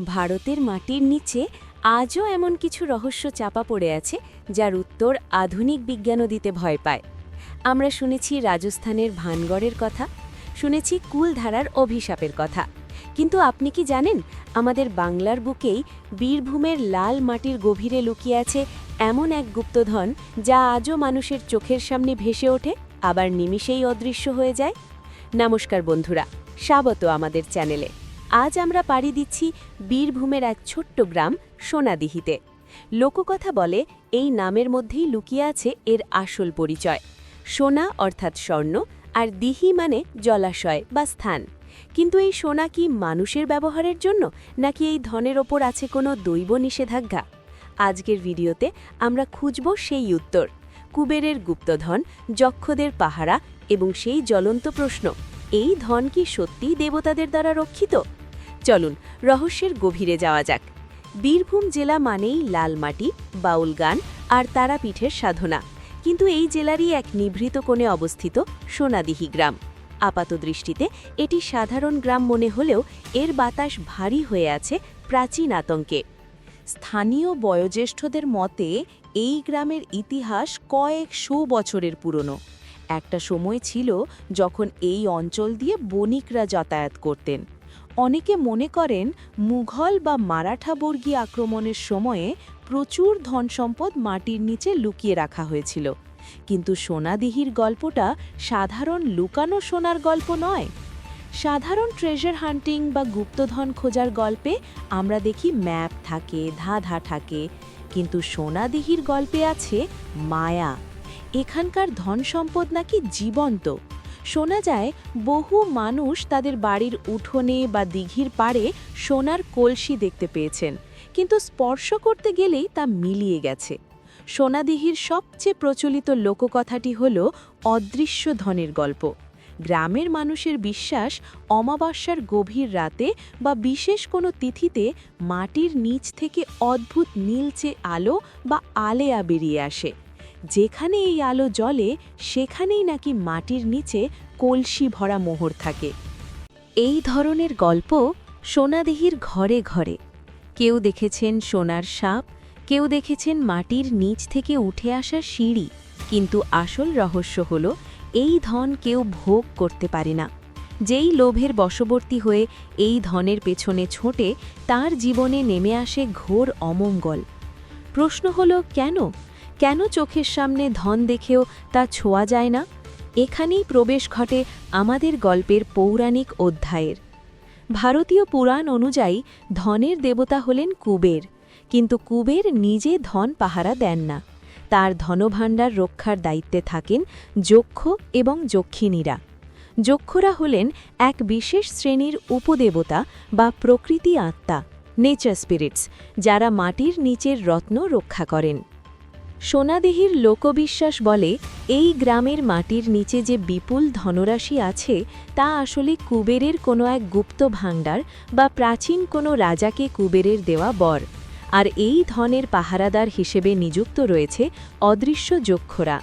ভারতের মাটির নিচে আজও এমন কিছু রহস্য চাপা পড়ে আছে, যার উত্তর আধুনিক বিজ্ঞানও দিতে ভয় পায়। আমরা শুনেছি রাজস্থানের ভানগড়ের কথা, শুনেছি কুলধারার অভিশাপের কথা। কিন্তু আপনি কি জানেন, আমাদের বাংলার বুকেই বীরভূমের লাল মাটির গভীরে লুকিয়ে আছে এমন এক গুপ্তধন যা আজও মানুষের চোখের সামনে ভেসে ওঠে, আবার নিমিষেই অদৃশ্য হয়ে যায়? নমস্কার বন্ধুরা, স্বাগত আমাদের চ্যানেলে। আজ আমরা পাড়ি দিচ্ছি বীরভূমের এক ছোট্ট গ্রাম সোনাদিহিতে। লোককথা বলে এই নামের মধ্যেই লুকিয়ে আছে এর আসল পরিচয়। সোনা অর্থাৎ স্বর্ণ আর দিহি মানে জলাশয় বা স্থান। কিন্তু এই সোনা কি মানুষের ব্যবহারের জন্য নাকি এই ধনের ওপর আছে কোনো দৈব নিষেধাজ্ঞা? আজকের ভিডিওতে আমরা খুঁজব সেই উত্তর। কুবেরের গুপ্তধন, যক্ষদের পাহারা এবং সেই জ্বলন্ত প্রশ্ন, এই ধন কি সত্যিই দেবতাদের দ্বারা রক্ষিত? চলুন, রহস্যের গভীরে যাওয়া যাক। বীরভূম জেলা মানেই লাল মাটি, বাউল গান আর তারাপীঠের সাধনা। কিন্তু এই জেলারই এক নিভৃত কোণে অবস্থিত সোনাদিহি গ্রাম। আপাত দৃষ্টিতে এটি সাধারণ গ্রাম মনে হলেও এর বাতাস ভারী হয়ে আছে প্রাচীন আতঙ্কে। স্থানীয় বয়োজ্যেষ্ঠদের মতে, এই গ্রামের ইতিহাস কয়েকশো বছরের পুরনো। একটা সময় ছিল যখন এই অঞ্চল দিয়ে বণিকরা যাতায়াত করতেন। অনেকে মনে করেন মুঘল বা মারাঠা বর্গী আক্রমণের সময়ে প্রচুর ধনসম্পদ মাটির নিচে লুকিয়ে রাখা হয়েছিল। কিন্তু সোনাদিহির গল্পটা সাধারণ লুকানো সোনার গল্প নয়। সাধারণ ট্রেজার হান্টিং বা গুপ্তধন খোঁজার গল্পে আমরা দেখি ম্যাপ থাকে, ধাঁধা থাকে। কিন্তু সোনাদিহির গল্পে আছে মায়া। এখানকার ধন সম্পদ নাকি জীবন্ত। শোনা যায়, বহু মানুষ তাদের বাড়ির উঠোনে বা দিঘির পাড়ে সোনার কলসি দেখতে পেয়েছেন। কিন্তু স্পর্শ করতে গেলেই তা মিলিয়ে গেছে। সোনাদিহির সবচেয়ে প্রচলিত লোককথাটি হল অদৃশ্য ধনের গল্প। গ্রামের মানুষের বিশ্বাস অমাবস্যার গভীর রাতে বা বিশেষ কোনো তিথিতে মাটির নিচ থেকে অদ্ভুত নীলচে আলো বা আলেয়া বেরিয়ে আসে। যেখানে এই আলো জ্বলে, সেখানেই নাকি মাটির নিচে কলসি ভরা মোহর থাকে। এই ধরনের গল্প সোনাদিহির ঘরে ঘরে। কেউ দেখেছেন সোনার সাপ, কেউ দেখেছেন মাটির নিচ থেকে উঠে আসা সিঁড়ি, কিন্তু আসল রহস্য হল, এই ধন কেউ ভোগ করতে পারে না। যেই লোভের বশবর্তী হয়ে এই ধনের পেছনে ছোটে, তার জীবনে নেমে আসে ঘোর অমঙ্গল। প্রশ্ন হল, কেন? কেন চোখের সামনে ধন দেখেও তা ছোঁয়া যায় না? এখানেই প্রবেশ ঘটে আমাদের গল্পের পৌরাণিক অধ্যায়ের। ভারতীয় পুরাণ অনুযায়ী ধনের দেবতা হলেন কুবের, কিন্তু কুবের নিজে ধন পাহারা দেন না। তার ধনভাণ্ডার রক্ষার দায়িত্বে থাকেন যক্ষ এবং যক্ষিণীরা। যক্ষরা হলেন এক বিশেষ শ্রেণির উপদেবতা বা প্রকৃতি আত্মা নেচার স্পিরিটস যারা মাটির নিচের রত্ন রক্ষা করেন। সোনাদেহির লোকবিশ্বাস বলে, এই গ্রামের মাটির নিচে যে বিপুল ধনরাশি আছে, তা আসলে কুবেরের কোনো এক গুপ্ত ভাণ্ডার বা প্রাচীন কোনো রাজাকে কুবেরের দেওয়া বর। আর এই ধনের পাহারাদার হিসেবে নিযুক্ত রয়েছে অদৃশ্য যক্ষরা।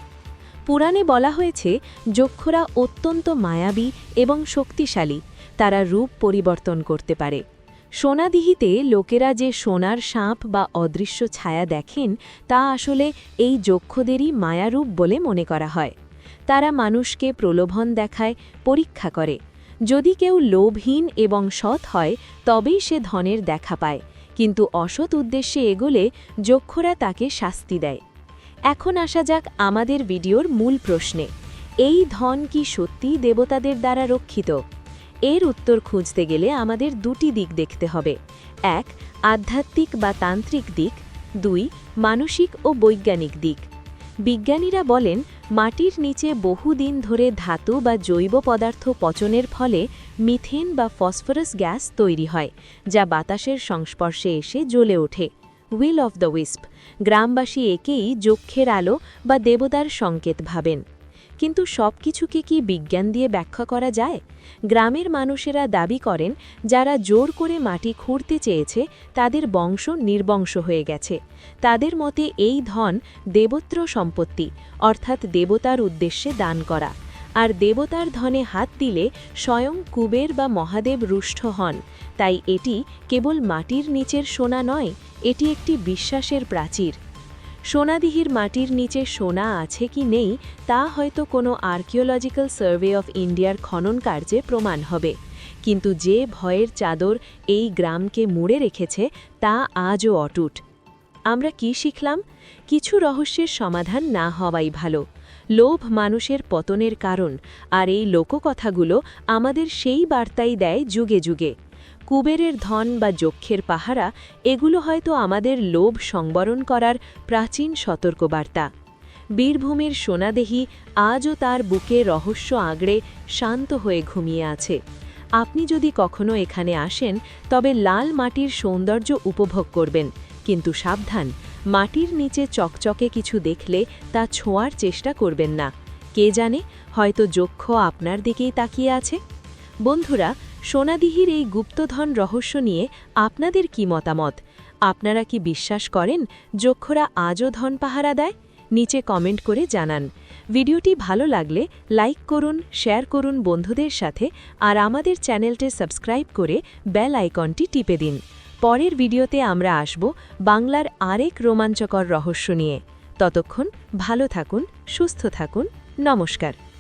পুরাণে বলা হয়েছে, যক্ষরা অত্যন্ত মায়াবী এবং শক্তিশালী, তারা রূপ পরিবর্তন করতে পারে। সোনাদিহিতে লোকেরা যে সোনার সাপ বা অদৃশ্য ছায়া দেখেন, তা আসলে এই যক্ষদেরই মায়ারূপ বলে মনে করা হয়। তারা মানুষকে প্রলোভন দেখায়, পরীক্ষা করে। যদি কেউ লোভহীন এবং সৎ হয়, তবেই সে ধনের দেখা পায়। কিন্তু অসৎ উদ্দেশ্যে এগোলে যক্ষরা তাকে শাস্তি দেয়। এখন আসা যাক আমাদের ভিডিওর মূল প্রশ্নে। এই ধন কি সত্যিই দেবতাদের দ্বারা রক্ষিত? এর উত্তর খুঁজতে গেলে আমাদের দুটি দিক দেখতে হবে। এক, আধ্যাত্মিক বা তান্ত্রিক দিক। দুই, মানসিক ও বৈজ্ঞানিক দিক। বিজ্ঞানীরা বলেন, মাটির নিচে বহুদিন ধরে ধাতু বা জৈব পদার্থ পচনের ফলে মিথেন বা ফসফরাস গ্যাস তৈরি হয়, যা বাতাসের সংস্পর্শে এসে জ্বলে ওঠে। Will of the wisp. গ্রামবাসী একেই যক্ষের আলো বা দেবতার সংকেত ভাবেন। কিন্তু সব কিছুকে কি বিজ্ঞান দিয়ে ব্যাখ্যা করা যায়? গ্রামের মানুষেরা দাবি করেন, যারা জোর করে মাটি খুঁড়তে চেয়েছে, তাদের বংশ নির্বংশ হয়ে গেছে। তাদের মতে এই ধন দেবত্র সম্পত্তি, অর্থাৎ দেবতার উদ্দেশ্যে দান করা। আর দেবতার ধনে হাত দিলে স্বয়ং কুবের বা মহাদেব রুষ্ট হন। তাই এটি কেবল মাটির নিচের সোনা নয়, এটি একটি বিশ্বাসের প্রাচীর। সোনাদিহির মাটির নিচে সোনা আছে কি নেই, তা হয়তো কোনো আর্কিওলজিক্যাল সার্ভে অফ ইন্ডিয়ার খনন কার্যে প্রমাণ হবে। কিন্তু যে ভয়ের চাদর এই গ্রামকে মুড়ে রেখেছে, তা আজও অটুট। আমরা কি শিখলাম? কিছু রহস্যের সমাধান না হওয়াই ভালো। লোভ মানুষের পতনের কারণ, আর এই লোককথাগুলো আমাদের সেই বার্তাই দেয় যুগে যুগে। কুবেরের ধন বা যক্ষের পাহারা, এগুলো হয়তো আমাদের লোভ সংবরণ করার প্রাচীন সতর্কবার্তা। বীরভূমের সোনাদেহি আজও তার বুকে রহস্য আঁগড়ে শান্ত হয়ে ঘুমিয়ে আছে। আপনি যদি কখনো এখানে আসেন, তবে লাল মাটির সৌন্দর্য উপভোগ করবেন, কিন্তু সাবধান, মাটির নিচে চকচকে কিছু দেখলে তা ছোঁয়ার চেষ্টা করবেন না। কে জানে, হয়তো যক্ষ আপনার দিকেই তাকিয়ে আছে? বন্ধুরা সোনাদিহির এই গুপ্তধন রহস্য নিয়ে আপনাদের কি মতামত? আপনারা কি বিশ্বাস করেন যক্ষরা আজও ধন পাহারা দেয়? নিচে কমেন্ট করে জানান। ভিডিওটি ভালো লাগলে লাইক করুন, শেয়ার করুন বন্ধুদের সাথে আর আমাদের চ্যানেলটি সাবস্ক্রাইব করে বেল আইকনটি টিপে দিন। পরের ভিডিওতে আমরা আসব বাংলার আরেক রোমাঞ্চকর রহস্য নিয়ে। ততক্ষণ ভালো থাকুন, সুস্থ থাকুন, নমস্কার।